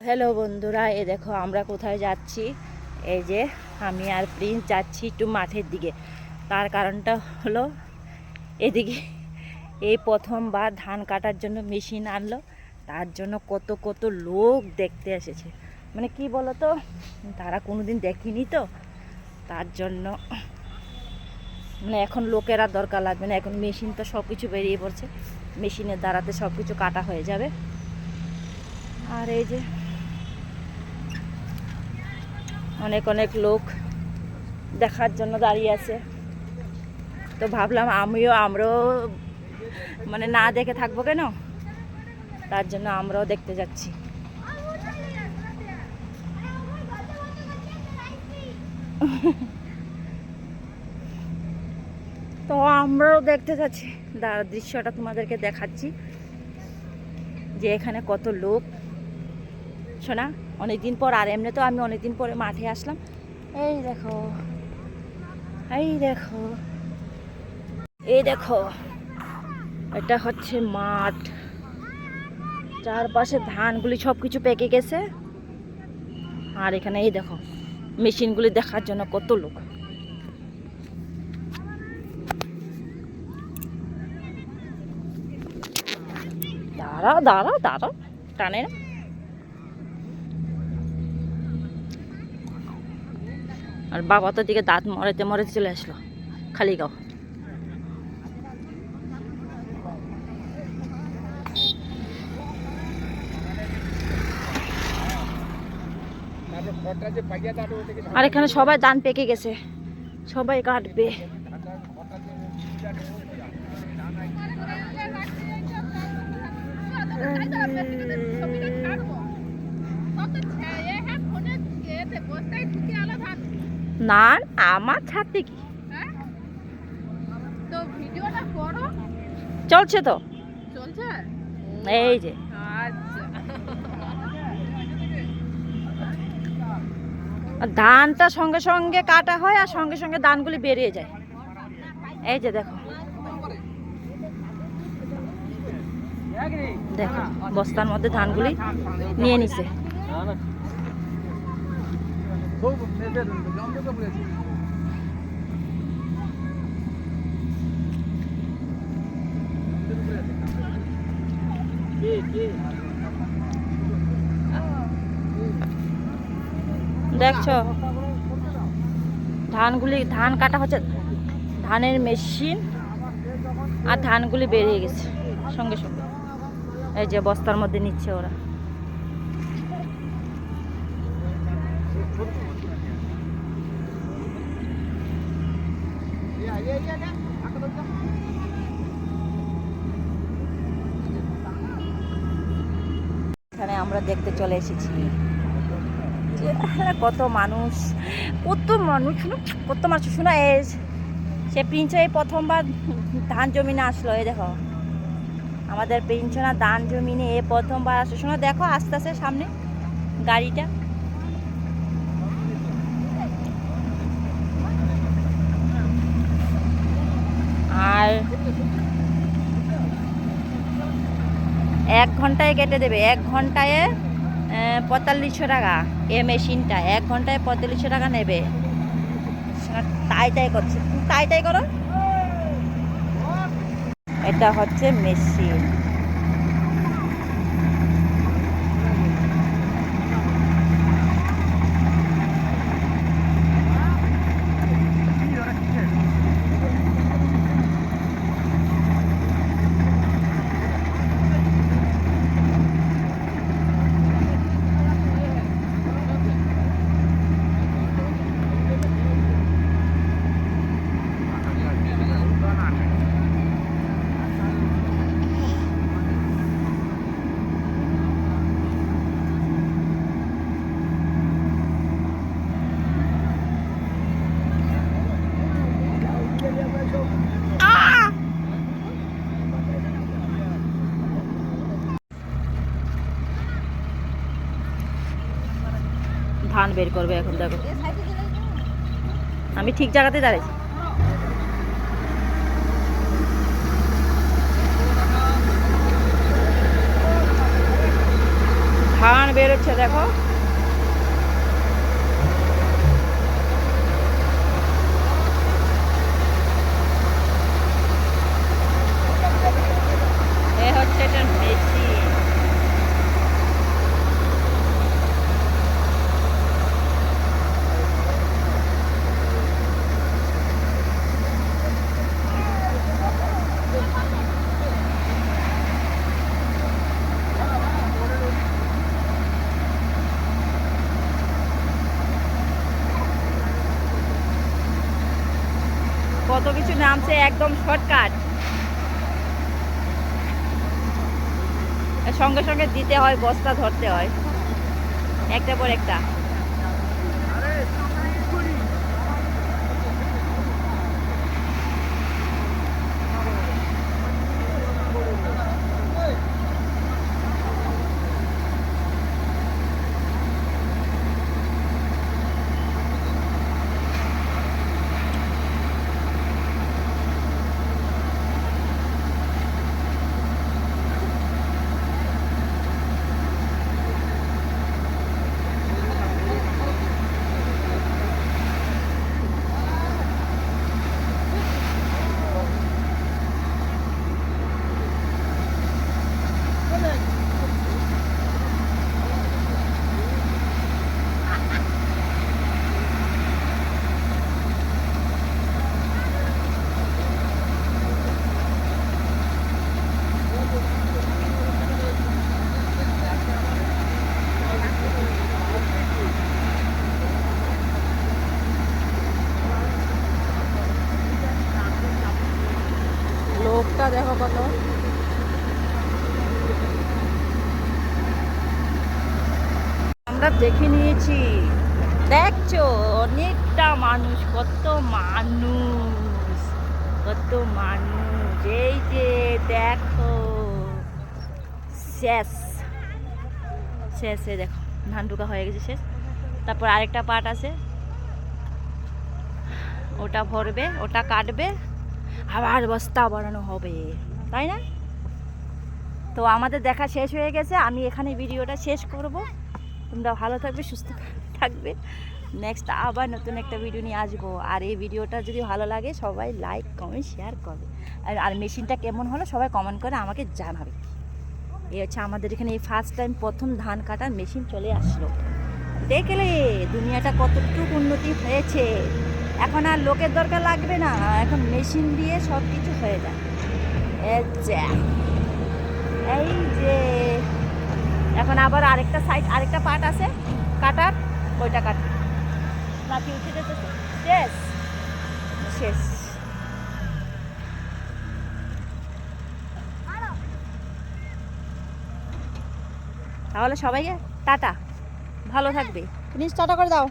Hello বন্ধুরা, এ দেখো আমরা কোথায় যাচ্ছি। এই যে আমি আর প্রিন্স যাচ্ছি একটু মাঠের দিকে। তার কারণটা হলো এদিকে এই প্রথমবার ধান কাটার জন্য মেশিন আনলো। তার জন্য কত কত লোক দেখতে এসেছে। মানে কি বলো তো তারা কোনো কোনোদিন দেখেনি তো। তার জন্য মানে এখন লোকেরা দরকার লাগবে না। এখন মেশিন তো সব কিছু বেরিয়ে পড়ছে। মেশিনের দ্বারাতে সব কিছু কাটা হয়ে যাবে। আর এই যে অনেক অনেক লোক দেখার জন্য দাঁড়িয়ে আছে। তো ভাবলাম আমিও, আমরাও মানে না দেখে থাকব কেন? তার জন্য আমরাও দেখতে যাচ্ছি। তো আমরাও দেখতে যাচ্ছি। দৃশ্যটা তোমাদেরকে দেখাচ্ছি। যে এখানে কত লোক। শোনা? অনেকদিন পর, আর এমনি তো আমি অনেকদিন পরে মাঠে আসলাম। এই দেখো এই দেখো এই দেখো, এটা হচ্ছে মাঠ। চারপাশে ধানগুলি সব কিছু পেকে গেছে। আর এখানে এই দেখো, মেশিনগুলি দেখার জন্য কত লোক। দাঁড়াও দাঁড়াও দাঁড়াও, টানে না। আর বাবা তো দিকে দাঁত মরেতে মরেতে চলে আসলো। খালি গাও। আর এখানে সবাই ধান পেকে গেছে। সবাই কাটবে। না আমার ছাড়তে কি? তো ভিডিওটা করো। চলছে তো? চলছে? এই যে। আচ্ছা। ধানটা সঙ্গে সঙ্গে কাটা হয় আর সঙ্গে সঙ্গে ধানগুলি বেরিয়ে যায়। এই যে দেখো। দেখো বস্তার মধ্যে ধানগুলি নিয়ে নিছে। দেখছ? ধানগুলি, ধান কাটা হচ্ছে, ধানের মেশিন আর ধানগুলি বেরিয়ে গেছে। সঙ্গে সঙ্গে। এই যে বস্তার মধ্যে নিচ্ছে ওরা। এখানে আমরা দেখতে চলে এসেছি। কত মানুষ। কত মানুষ, শুনো, কত মানুষ। শোনো, এই সে এই প্রথমবার ধান জমিনে আসলো, এই দেখো। আমাদের পেনশনা ধান জমিনে এ প্রথমবার আসলো। শোনো, দেখো, আস্তে আস্তে সামনে গাড়িটা। আর এক ঘন্টায় কেটে দেবে। এক ঘন্টায় পঁয়তাল্লিশশো টাকা এ মেশিনটা। এক ঘন্টায় পঁয়তাল্লিশশো টাকা নেবে। তাই তাই করছে। তাই তাই করো। এটা হচ্ছে মেশিন। ধান বের করবে এখন দেখো। আমি ঠিক জায়গাতে দাঁড়াইছি। ধান বেরোচ্ছে দেখো এ হচ্ছে এটা মেশিন কত কিছু নামছে, একদম শর্টকাট সঙ্গে সঙ্গে দিতে হয়, বস্তা ধরতে হয়। একটা পর একটা লোকটা দেখো কত আমরা দেখে নিয়েছি। দেখছ? অনেকটা মানুষ, কত মানুষ কত মানুষ। এই যে দেখো। শেষ। শেষে দেখো। ধান ঢুকা হয়ে গেছে, শেষ। তারপর আরেকটা পার্ট আছে। ওটা ভরবে, ওটা কাটবে। আবার বস্তা বানানো হবে। তাই না? তো আমাদের দেখা শেষ হয়ে গেছে। আমি এখানে ভিডিওটা শেষ করব। তোমরা ভালো থাকবে, সুস্থ থাকবে। নেক্সট আবার নতুন একটা ভিডিও নিয়ে আসব। আর এই ভিডিওটা যদি ভালো লাগে, সবাই লাইক কমেন্ট শেয়ার করবে। আর আর মেশিনটা কেমন হলো, সবাই কমেন্ট করে আমাকে জানাবে। এই হচ্ছে আমাদের এখানে এই ফার্স্ট টাইম প্রথম ধান কাটার মেশিন চলে আসলো। দেখলে দুনিয়াটা কতটুকু উন্নতি হয়েছে। এখন আর লোকের দরকার লাগবে না। এখন মেশিন দিয়ে সব কিছু হয়ে যায়। এই যে। এখন আবার আরেকটা সাইড আরেকটা পার্ট আছে। কাটার, ওইটা কাট বাকি উঠে যেতে শেষ। শেষ। তাহলে সবাইকে টাটা। ভালো থাকবে। প্লিজ টাটা করে দাও।